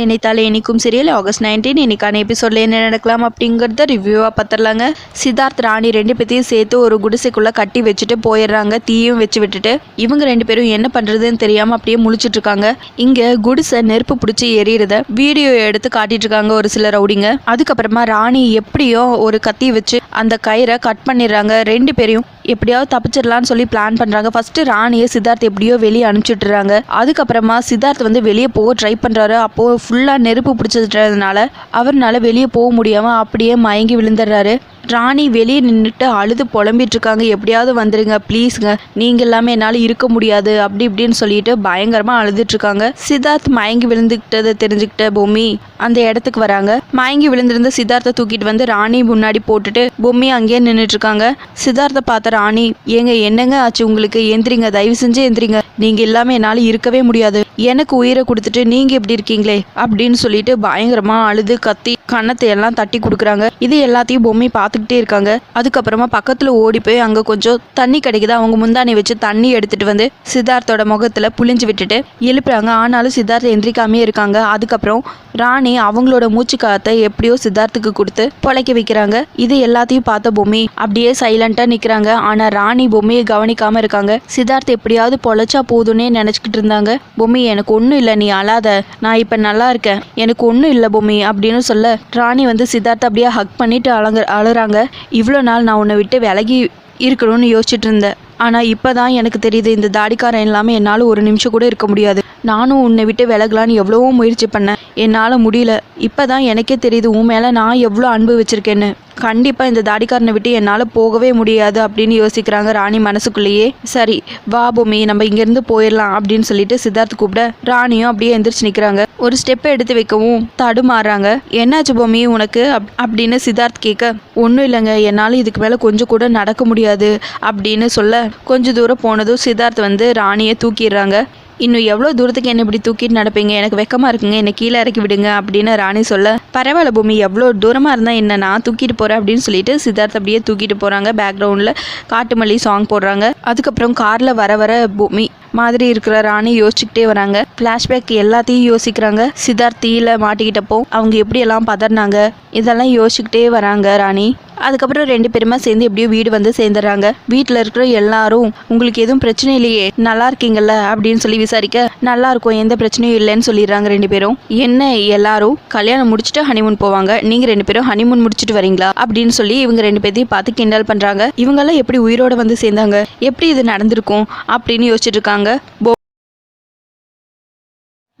நினைத்தாலே இனிக்கும் serial August nineteen இன்னைக்கான எபிசோட்ல என்ன நடக்கலாம் அப்படிங்கிறத ரிவ்யூவாக பார்த்துடலாங்க. சித்தார்த் ராணி ரெண்டு பேத்தையும் சேர்த்து ஒரு குடிசைக்குள்ளே கட்டி வச்சுட்டு போயிடுறாங்க. தீயும் வச்சு விட்டுட்டு. இவங்க ரெண்டு பேரும் என்ன பண்ணுறதுன்னு தெரியாமல் அப்படியே முழிச்சிட்டு இருக்காங்க இங்கே குடிசை நெருப்பு பிடிச்சி எரியறத வீடியோ எடுத்து காட்டிட்டு இருக்காங்க ஒரு சில ரவுடிங்க. அதுக்கப்புறமா ராணி எப்படியோ ஒரு கத்தி வச்சு அந்த கயிறை கட் பண்ணிடுறாங்க. ரெண்டு பேரையும் எப்படியாவது தப்பிச்சிடலாம்னு சொல்லி பிளான் பண்றாங்க. ஃபர்ஸ்ட் ராணியை சித்தார்த் எப்படியோ வெளியே அனுப்பிச்சுட்டுறாங்க. அதுக்கப்புறமா சித்தார்த் வந்து வெளியே போக ட்ரை பண்றாரு. அப்போ ஃபுல்லா நெருப்பு பிடிச்சதுனால அவர்னால வெளியே போக முடியாம அப்படியே மயங்கி விழுந்துடுறாரு. ராணி வெளியே நின்றுட்டு அழுது புலம்பிட்டுருக்காங்க. எப்படியாவது வந்துடுங்க ப்ளீஸுங்க நீங்கள் எல்லாமே என்னால் இருக்க முடியாது. அப்படி இப்படின்னு சொல்லிட்டு பயங்கரமாக அழுதுட்ருக்காங்க சித்தார்த் மயங்கி விழுந்துக்கிட்டதை தெரிஞ்சுக்கிட்ட பொம்மி அந்த இடத்துக்கு வராங்க. மயங்கி விழுந்திருந்த சித்தார்த்தை தூக்கிட்டு வந்து ராணி முன்னாடி போட்டுட்டு பொம்மி அங்கேயே நின்றுட்டுருக்காங்க சித்தார்த்தை பார்த்த ராணி ஏங்க என்னங்க ஆச்சு உங்களுக்கு? எந்திரிங்க தயவு செஞ்சு எந்திரிங்க. நீங்கள் இல்லாமல் என்னால் இருக்கவே முடியாது. எனக்கு உயிரை கொடுத்துட்டு நீங்கள் எப்படி இருக்கீங்களே? அப்படின்னு சொல்லிட்டு பயங்கரமாக அழுது கத்தி கன்னத்தை எல்லாம் தட்டி கொடுக்குறாங்க. இது எல்லாத்தையும் பொம்மி பார்த்துக்கிட்டே இருக்காங்க. அதுக்கப்புறமா பக்கத்தில் ஓடி போய் அங்கே கொஞ்சம் தண்ணி கிடைக்குது. அவங்க முந்தானை வச்சு தண்ணி எடுத்துட்டு வந்து சித்தார்த்தோட முகத்தில் புளிஞ்சு விட்டுட்டு எழுப்புறாங்க. ஆனாலும் சித்தார்த் எந்திரிக்காமே இருக்காங்க. அதுக்கப்புறம் ராணி அவங்களோட மூச்சு காத்தை எப்படியோ சித்தார்த்துக்கு கொடுத்து பொழைக்க வைக்கிறாங்க. இது எல்லாத்தையும் பார்த்த பொம்மி அப்படியே சைலண்டா நிக்கிறாங்க. ஆனா ராணி பொம்மையை கவனிக்காம இருக்காங்க. சித்தார்த் எப்படியாவது பொழைச்சா போதும்னே நினைச்சுக்கிட்டு இருந்தாங்க. பொம்மி எனக்கு ஒன்றும் இல்லை. நீ அழாத. நான் இப்போ நல்லா இருக்கேன். எனக்கு ஒன்றும் இல்லை பொம்மி அப்படின்னு சொல்ல ராணி வந்து சித்தார்த்த அப்படியே ஹக் பண்ணிட்டு அழங்க அழுறாங்க இவ்வளோ நாள் நான் உன்னை விட்டு விலகி இருக்கணும்னு யோசிச்சுட்டு இருந்தேன். ஆனால் இப்போ தான் எனக்கு தெரியுது இந்த தாடிக்காரன் இல்லாமல் என்னால் ஒரு நிமிஷம் கூட இருக்க முடியாது. நானும் உன்னை விட்டு விலகலான்னு எவ்வளவோ முயற்சி பண்ணேன். என்னால் முடியல. இப்போ தான் எனக்கே தெரியுது உன் மேலே நான் எவ்வளோ அன்பு வச்சுருக்கேன்னு. கண்டிப்பாக இந்த தாடிக்காரனை விட்டு என்னால் போகவே முடியாது அப்படின்னு யோசிக்கிறாங்க ராணி மனசுக்குள்ளேயே. சரி வா பூமி நம்ம இங்கேருந்து போயிடலாம் அப்படின்னு சொல்லிட்டு சித்தார்த் கூப்பிட ராணியும் அப்படியே எந்திரிச்சு நிற்கிறாங்க ஒரு ஸ்டெப்பை எடுத்து வைக்கவும் தடுமாறுறாங்க. என்னாச்சு பூமி உனக்கு? அப் அப்படின்னு சித்தார்த் கேட்க ஒன்றும் இல்லைங்க என்னால் இதுக்கு மேலே கொஞ்சம் கூட நடக்க முடியாது அப்படின்னு சொல்ல கொஞ்சம் தூரம் போனதும் சித்தார்த் வந்து ராணியை தூக்கிடுறாங்க. இன்னும் எவ்வளோ தூரத்துக்கு என்ன இப்படி தூக்கிட்டு நடப்பீங்க? எனக்கு வெக்கமாக இருக்குங்க. என்னை கீழே இறக்கி விடுங்க அப்படின்னு ராணி சொல்ல பரவாயில்ல பூமி எவ்வளோ தூரமாக இருந்தால் என்ன நான் தூக்கிட்டு போகிறேன் அப்படின்னு சொல்லிட்டு சித்தார்த் அப்படியே தூக்கிட்டு போகிறாங்க பேக்ரவுண்டில் காட்டுமல்லி சாங் போடுறாங்க. அதுக்கப்புறம் காரில் வர வர பூமி மாதிரி இருக்கிற ராணி யோசிச்சுக்கிட்டே வராங்க. ஃப்ளாஷ்பேக் எல்லாத்தையும் யோசிக்கிறாங்க. சித்தார்த் தீயில மாட்டிக்கிட்டப்போ அவங்க எப்படியெல்லாம் பதறினாங்க? இதெல்லாம் யோசிச்சுக்கிட்டே வராங்க ராணி. அதுக்கப்புறம் ரெண்டு பேருமா சேர்ந்து எப்படியோ வீடு வந்து சேர்ந்துடுறாங்க. வீட்டில் இருக்கிற எல்லாரும் உங்களுக்கு எதுவும் பிரச்சனை இல்லையே நல்லா இருக்கீங்கல்ல? அப்படின்னு சொல்லி விசாரிக்க நல்லா இருக்கும் எந்த பிரச்சனையும் இல்லைன்னு சொல்லிடுறாங்க ரெண்டு பேரும். என்ன எல்லாரும் கல்யாணம் முடிச்சுட்டு ஹனிமூன் போவாங்க நீங்க ரெண்டு பேரும் ஹனிமூன் முடிச்சுட்டு வரீங்களா? அப்படின்னு சொல்லி இவங்க ரெண்டு பேர்த்தையும் பார்த்து கிண்டல் பண்றாங்க. இவங்கெல்லாம் எப்படி உயிரோட வந்து சேர்ந்தாங்க? எப்படி இது நடந்திருக்கும்? அப்படின்னு யோசிச்சுட்டு இருக்காங்க.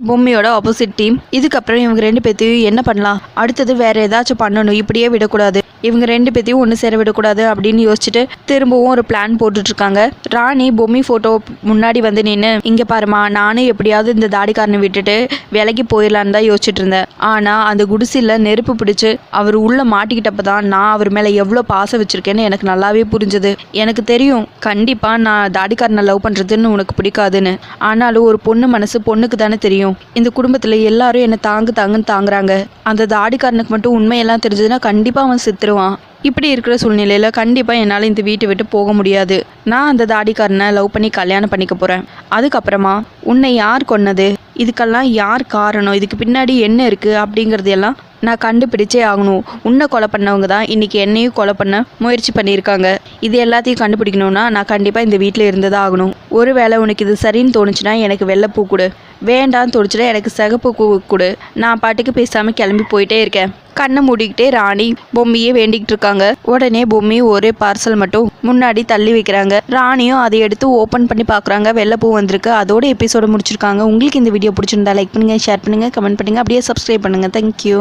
பொம்மையோட ஆப்போசிட் டீம் இதுக்கப்புறம் இவங்க ரெண்டு பேர்த்தையும் என்ன பண்ணலாம்? அடுத்தது வேற ஏதாச்சும் பண்ணணும் இப்படியே விடக்கூடாது. இவங்க ரெண்டு பேர்த்தையும் ஒன்று சேர விடக்கூடாது அப்படின்னு யோசிச்சுட்டு திரும்பவும் ஒரு பிளான் போட்டுட்ருக்காங்க. ராணி பொம்மி ஃபோட்டோ முன்னாடி வந்து நின்று இங்கே பாருமா நானும் எப்படியாவது இந்த தாடிக்காரனை விட்டுட்டு விலைக்கு போயிடலான்னு தான் யோசிச்சுட்டு இருந்தேன் ஆனால் அந்த குடிசையில் நெருப்பு பிடிச்சு அவர் உள்ளே மாட்டிக்கிட்டப்ப தான் நான் அவர் மேலே எவ்வளோ பாசம் வச்சுருக்கேன்னு எனக்கு நல்லாவே புரிஞ்சுது. எனக்கு தெரியும் கண்டிப்பாக நான் தாடிக்காரனை லவ் பண்ணுறதுன்னு உனக்கு பிடிக்காதுன்னு. ஆனாலும் ஒரு பொண்ணு மனசு பொண்ணுக்கு தானே தெரியும். இந்த குடும்பத்தில் எல்லாரும் என்னை தாங்கு தாங்குன்னு தாங்குறாங்க. அந்த தாடிக்காரனுக்கு மட்டும் உண்மையெல்லாம் தெரிஞ்சதுன்னா கண்டிப்பாக அவன் செத்துருவான் இப்படி இருக்கிற சூழ்நிலையில் கண்டிப்பாக என்னால் இந்த வீட்டை விட்டு போக முடியாது. நான் அந்த தாடிக்காரனை லவ் பண்ணி கல்யாணம் பண்ணிக்க போகிறேன் அதுக்கப்புறமா உன்னை யார் கொன்னது? இதுக்கெல்லாம் யார் காரணம்? இதுக்கு பின்னாடி என்ன இருக்குது அப்படிங்கிறது எல்லாம் நான் கண்டுபிடிச்சே ஆகணும். உன்னை கொலை பண்ணவங்க தான் இன்னைக்கு என்னையும் கொலை பண்ண முயற்சி பண்ணியிருக்காங்க. இது எல்லாத்தையும் கண்டுபிடிக்கணும்னா நான் கண்டிப்பாக இந்த வீட்டில் இருந்ததாக ஆகணும். ஒரு வேளை உனக்கு இது சரின்னு தோணுச்சுன்னா எனக்கு வெள்ளைப்பூ கொடு. வேண்டான்னு தோணுச்சுன்னா எனக்கு சிகப்பு பூ கொடு. நான் பாட்டுக்கு பேசாமல் கிளம்பி போயிட்டே இருக்கேன். கண்ணை மூடிக்கிட்டே ராணி பொம்மியே வேண்டிக்கிட்டு இருக்காங்க. உடனே பொம்மி ஒரே பார்சல் மட்டும் முன்னாடி தள்ளி வைக்கிறாங்க. ராணியும் அதை எடுத்து ஓப்பன் பண்ணி பார்க்குறாங்க. வெள்ளைப்பூ வந்திருக்கு. அதோட எபிசோட முடிச்சிருக்காங்க. உங்களுக்கு இந்த வீடியோ பிடிச்சிருந்தா லைக் பண்ணுங்கள் ஷேர் பண்ணுங்கள் கமெண்ட் பண்ணுங்கள் அப்படியே சப்ஸ்கிரைப் பண்ணுங்கள் தேங்க்யூ